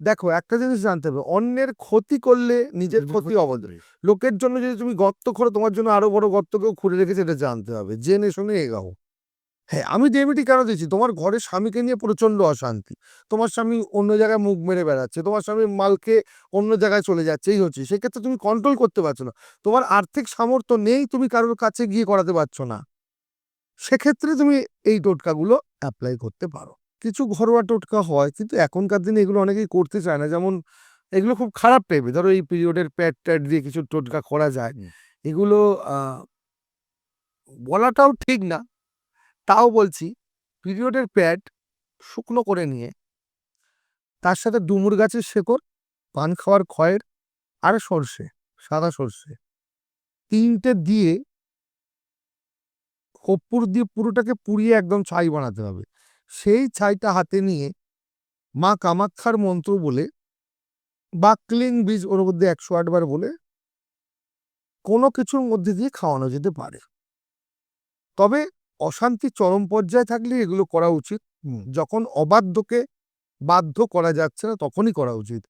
দেখো একটা জিনিস জানতে হবে অন্যের ক্ষতি করলে নিজের ক্ষতি অবদ লোকের জন্য যদি তুমি গর্ত করো তোমার জন্য আরও বড় গর্ত কেউ খুঁড়ে রেখেছে এটা জানতে হবে। জেনে শুনে এগাও হ্যাঁ আমি ডেমিটি কেন দিচ্ছি তোমার ঘরে স্বামীকে নিয়ে প্রচণ্ড অশান্তি। তোমার স্বামী অন্য জায়গায় মুখ মেরে বেড়াচ্ছে তোমার স্বামী মালকে অন্য জায়গায় চলে যাচ্ছে এই হচ্ছে। সেক্ষেত্রে তুমি কন্ট্রোল করতে পারছ না। তোমার আর্থিক সামর্থ্য নেই তুমি কারোর কাছে গিয়ে করাতে পারছ না। সেক্ষেত্রে তুমি এই টোটকাগুলো অ্যাপ্লাই করতে পারো। কিছু ঘরোয়া টোটকা হয় কিন্তু এখনকার দিনে এগুলো অনেকেই করতে চায় না। যেমন এগুলো খুব খারাপ টাইপের ধরো এই পিরিয়ডের প্যাড ট্যাড দিয়ে কিছু টোটকা করা যায়। এগুলো বলাটাও ঠিক না। তাও বলছি পিরিয়ডের প্যাড শুকনো করে নিয়ে তার সাথে ডুমুর গাছের শেকড় পান খাওয়ার খয়ের আর সর্ষে সাদা সর্ষে তিনটে দিয়ে কর্পূর দিয়ে পুরোটাকে পুড়িয়ে একদম ছাই বানাতে হবে। সেই ছাইটা হাতে নিয়ে মা কামাক্ষার মন্ত্র বলে, বা ক্লিং বীজ ওর মধ্যে একশো আটবার বলে, কোনো কিছুর মধ্যে দিয়ে খাওয়ানো যেতে পারে। তবে অশান্তি চরম পর্যায়ে থাকলে এগুলো করা উচিত। যখন অবাধ্যকে বাধ্য করা যাচ্ছে না, তখনই করা উচিত।